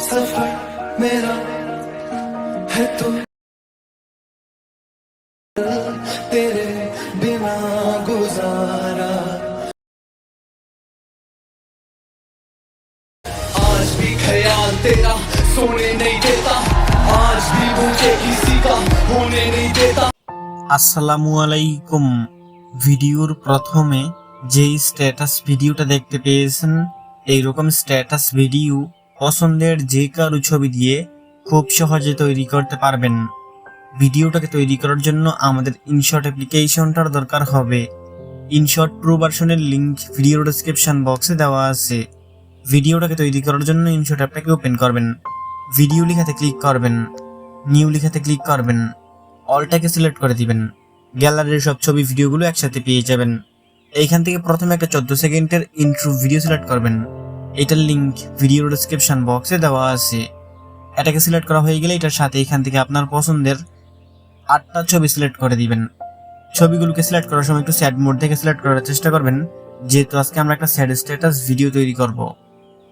सफर मेरा है तू तेरे बिना गुजारा आज भी ख्याल तेरा सोने नहीं देता आज भी मुझे किसी का होने नहीं देता আসসালামু আলাইকুম ভিডিওর প্রথমে যেই স্ট্যাটাস ভিডিওটা দেখতে পেয়েছেন এইরকম স্ট্যাটাস ভিডিও পছন্দের যে কারও ছবি দিয়ে খুব সহজে তৈরি করতে পারবেন। ভিডিওটাকে তৈরি করার জন্য আমাদের ইনশট অ্যাপ্লিকেশনটার দরকার হবে। ইনশট প্রো ভার্সনের লিংক ভিডিও ডেসক্রিপশন বক্সে দেওয়া আছে। ভিডিওটাকে তৈরি করার জন্য ইনশট অ্যাপটাকে ওপেন করবেন। ভিডিও লেখাতে ক্লিক করবেন। নিউ লেখাতে ক্লিক করবেন। অলটাকে সিলেক্ট করে দিবেন। গ্যালারির সব ছবি ভিডিওগুলো একসাথে পেয়ে যাবেন। এইখান থেকে প্রথমে একটা চোদ্দ সেকেন্ডের ইন্ট্রো ভিডিও সিলেক্ট করবেন। এটার লিঙ্ক ভিডিও ডেসক্রিপশন বক্সে দেওয়া আছে। এটাকে সিলেক্ট করা হয়ে গেলে এটার সাথে এখান থেকে আপনার পছন্দের আটটা ছবি সিলেক্ট করে দিবেন। ছবিগুলোকে সিলেক্ট করার সময় একটু স্যাড মোড থেকে সিলেক্ট করার চেষ্টা করবেন। যেহেতু আজকে আমরা একটা স্যাড স্ট্যাটাস ভিডিও তৈরি করব।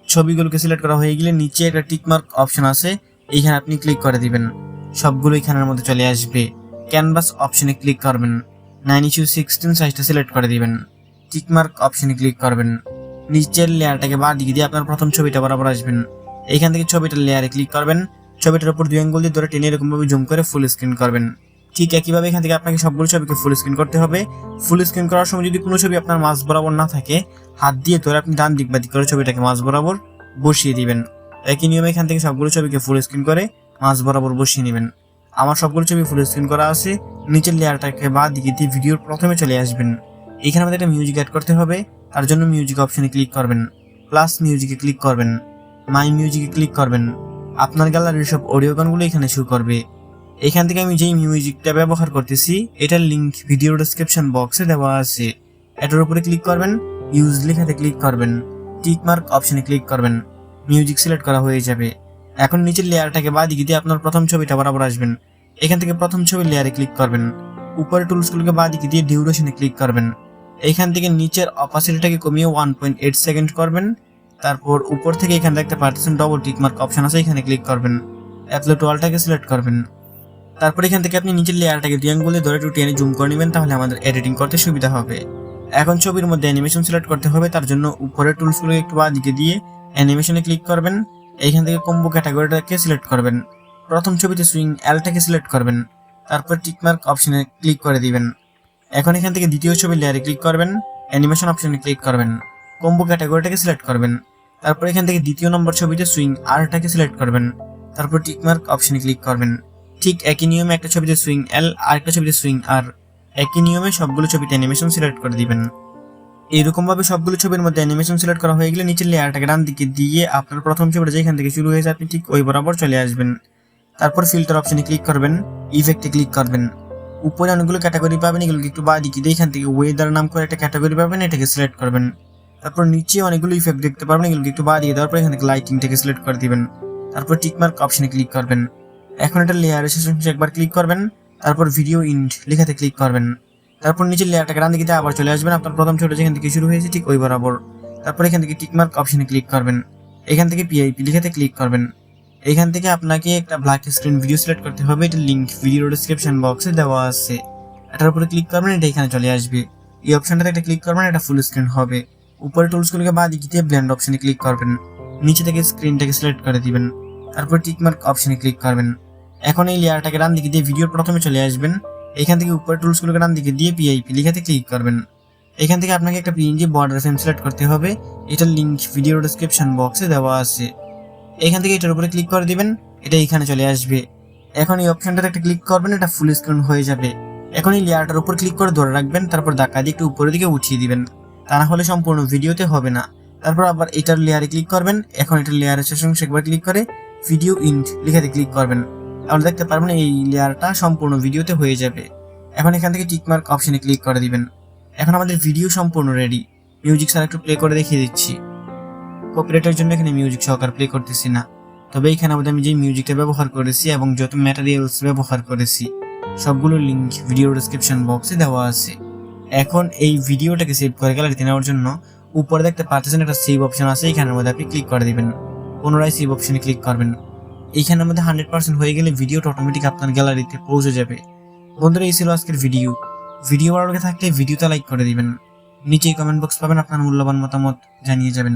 ছবিগুলোকে সিলেক্ট করা হয়ে গেলে নিচে একটা টিকমার্ক অপশন আছে। এইখানে আপনি ক্লিক করে দিবেন। সবগুলো এখানের মধ্যে চলে আসবে। ক্যানভাস অপশনে ক্লিক করবেন। নাইন ইস্যু সিক্সটিন সাইজটা সিলেক্ট করে দিবেন। টিকমার্ক অপশনে ক্লিক করবেন। নিচের লেয়ারটাকে বা দিকে দিয়ে আপনার প্রথম ছবিটা বরাবর আসবেন। এখান থেকে ছবিটার লেয়ারে ক্লিক করবেন। ছবিটার উপর দুই আঙ্গুল দিয়ে ধরে টেনে এরকম ভাবে জুম করে ফুল স্ক্রিন করবেন। ঠিক একইভাবে এখান থেকে আপনাকে সবগুলো ছবিকে ফুল স্ক্রিন করতে হবে। ফুল স্ক্রিন করার সময় যদি কোনো ছবি আপনার মাঝ বরাবর না থাকে, হাত দিয়ে ধরে আপনি ডান দিক বা দিক করে ছবিটাকে মাঝ বরাবর বসিয়ে দিবেন। একই নিয়মে এখান থেকে সবগুলো ছবিকে ফুল স্ক্রিন করে মাঝ বরাবর বসিয়ে নেবেন। আমার সবগুলো ছবি ফুল স্ক্রিন করা আছে। নিচের লেয়ারটাকে বা দিকে দিয়ে ভিডিওর প্রথমে চলে আসবেন। এখানে আমাদের একটা মিউজিক অ্যাড করতে হবে। তার জন্য মিউজিক অপশনে ক্লিক করবেন প্লাস মিউজিকে ক্লিক করবেন মাই মিউজিকে ক্লিক করবেন। আপনার গ্যালারির সব অডিও গানগুলো এখানে শুরু করবে। এখান থেকে আমি যেই মিউজিকটা ব্যবহার করতেছি, এটার লিঙ্ক ভিডিও ডেসক্রিপশন বক্সে দেওয়া আছে। এটার উপরে ক্লিক করবেন ইউজ লেখাতে ক্লিক করবেন টিক মার্ক অপশনে ক্লিক করবেন মিউজিক সিলেক্ট করা হয়ে যাবে। এখন নিচের লেয়ারটাকে বা দিকে দিয়ে আপনার প্রথম ছবিটা বরাবর আসবেন। এখান থেকে প্রথম ছবির লেয়ারে ক্লিক করবেন উপরে টুলসগুলোকে বা দিকে দিয়ে ডিউরেশনে ক্লিক করবেন। এইখান থেকে নিচের অপাসিটিটাকে কমিয়ে ওয়ান পয়েন্ট এইট সেকেন্ড করবেন। তারপর উপর থেকে এখানে দেখতে পারতেছেন ডবল টিক মার্ক অপশন আছে, এখানে ক্লিক করবেন। অ্যাপলোড ওয়ালটাকে সিলেক্ট করবেন। তারপর এখান থেকে আপনি নিচের লেয়ারটাকে দুই আঙ্গুলে ধরে একটু টেনে জুম করে নেবেন, তাহলে আমাদের এডিটিং করতে সুবিধা হবে। এখন ছবির মধ্যে অ্যানিমেশন সিলেক্ট করতে হবে, তার জন্য উপরের টুলসগুলো একটু বা দিকে দিয়ে অ্যানিমেশনে ক্লিক করবেন। এইখান থেকে কম্বো ক্যাটাগরিটাকে সিলেক্ট করবেন। প্রথম ছবিতে সুইং এলটাকে সিলেক্ট করবেন। তারপর টিকমার্ক অপশনে ক্লিক করে দিবেন। এখন এখান থেকে দ্বিতীয় ছবির লেয়ারে ক্লিক করবেন অ্যানিমেশন অপশনে ক্লিক করবেন কম্বো ক্যাটাগরিটাকে সিলেক্ট করবেন, তারপর এখান থেকে দ্বিতীয় নম্বর ছবিতে সুইং আরটাকে সিলেক্ট করবেন, তারপর টিকমার্ক অপশনে ক্লিক করবেন। ঠিক একই নিয়মে একটা ছবিতে সুইং এল আর একটা ছবিতে সুইং আর একই নিয়মে সবগুলো ছবিতে অ্যানিমেশন সিলেক্ট করে দিবেন। এইরকম ভাবে সবগুলো ছবির মধ্যে অ্যানিমেশন সিলেক্ট করা হয়ে গেলে নিচের লেয়ারটাকে ডান দিকে দিয়ে আপনার প্রথম ছবিটা যেখান থেকে শুরু হয়েছে, আপনি ঠিক ওই বরাবর চলে আসবেন। তারপর ফিল্টার অপশনে ক্লিক করবেন ইফেক্টে ক্লিক করবেন। উপরে অনেকগুলো ক্যাটাগরি পাবেন এগুলোকে একটু বা দিকে এখান থেকে ওয়েদার নাম করে একটা ক্যাটাগরি পাবেন, এটাকে সিলেক্ট করবেন। তারপর নিচে অনেকগুলো ইফেক্ট দেখতে পারবেন, এগুলোকে একটু বা দিয়ে দেওয়ার পর এখান থেকে লাইটিং থেকে সিলেক্ট করে দিবেন। তারপর টিকমার্ক অপশনে ক্লিক করবেন। এখন এটা লেয়ার শেষে একবার ক্লিক করবেন, তারপর ভিডিও ইন্ড লেখাতে ক্লিক করবেন। তারপর নিচের লেয়ারটাকে ডান দিকে আবার চলে আসবেন, আপনার প্রথম ছবিটা যেখান থেকে শুরু হয়েছে ঠিক ওই বরাবর। তারপর এখান থেকে টিকমার্ক অপশনে ক্লিক করবেন। এখান থেকে পিআইপি লেখাতে ক্লিক করবেন। এখান থেকে আপনাকে একটা ব্ল্যাক স্ক্রিন ভিডিও সিলেক্ট করতে হবে। এটা লিংক ভিডিও ডেসক্রিপশন বক্সে দেওয়া আছে। এটার উপরে ক্লিক করবেন, এটা এখানে চলে আসবে। এই অপশনটাতে একটা ক্লিক করবেন, এটা ফুল স্ক্রিন হবে। উপরে টুলসগুলোকে বাদ দিয়ে ব্ল্যান্ড অপশনে ক্লিক করবেন। নিচে থেকে স্ক্রিনটাকে সিলেক্ট করে দিবেন। তারপর টিকমার্ক অপশনে ক্লিক করবেন। এখন এই লেয়ারটাকে ডান দিকে দিয়ে ভিডিওর প্রথমে চলে আসবেন। এখান থেকে উপরে টুলসগুলোকে ডান দিকে দিয়ে পিআইপি লেখাতে ক্লিক করবেন। এখান থেকে আপনাকে একটা পিএনজি বর্ডার ফ্রেম সিলেক্ট করতে হবে। এটার লিংক ভিডিও ডেসক্রিপশন বক্সে দেওয়া আছে। এখান থেকে এটার উপরে ক্লিক করে দিবেন, এটা এখানে চলে আসবে। এখন এই অপশনটাতে একটা ক্লিক করবেন, এটা ফুল স্ক্রিন হয়ে যাবে। এখন এই লেয়ারটার উপর ক্লিক করে ধরে রাখবেন, তারপর ধাক্কা দিয়ে একটু উপরের দিকে উঠিয়ে দিবেন। তা না হলে সম্পূর্ণ ভিডিওতে হবে না। তারপর আবার এটার লেয়ারে ক্লিক করবেন, এখন এটার লেয়ারের শেষ অংশে একবার ক্লিক করে ভিডিও ইন্ট লেখাতে ক্লিক করবেন। তাহলে দেখতে পারবেন এই লেয়ারটা সম্পূর্ণ ভিডিওতে হয়ে যাবে। এখন এখান থেকে টিকমার্ক অপশনে ক্লিক করে দিবেন। এখন আমাদের ভিডিও সম্পূর্ণ রেডি মিউজিক স্যার একটু প্লে করে দেখিয়ে দিচ্ছি। কপিরাইটের জন্য এখানে মিউজিক সহকার প্লে করতেছি না। তবে এখানে আমাদের আমি যে মিউজিকটা ব্যবহার করেছি এবং যত ম্যাটেরিয়ালস ব্যবহার করেছি সবগুলো লিঙ্ক ভিডিও ডিসক্রিপশন বক্সে দেওয়া আছে। এখন এই ভিডিওটাকে সেভ করে গ্যালারিতে নেওয়ার জন্য উপরে দেখতে পাচ্ছেন একটা সেভ অপশন আছে, এখানের মধ্যে আপনি ক্লিক করে দেবেন। পুনরায় সেভ অপশনে ক্লিক করবেন। এইখানের মধ্যে হান্ড্রেড পার্সেন্ট হয়ে গেলে ভিডিওটা অটোমেটিক আপনার গ্যালারিতে পৌঁছে যাবে। বন্ধুরা, এই ছিল আজকের ভিডিও ভিডিও ভালো লাগে থাকলে ভিডিওতে লাইক করে দিবেন। নিচে কমেন্ট বক্স পাবেন আপনার মূল্যবান মতামত জানিয়ে যাবেন।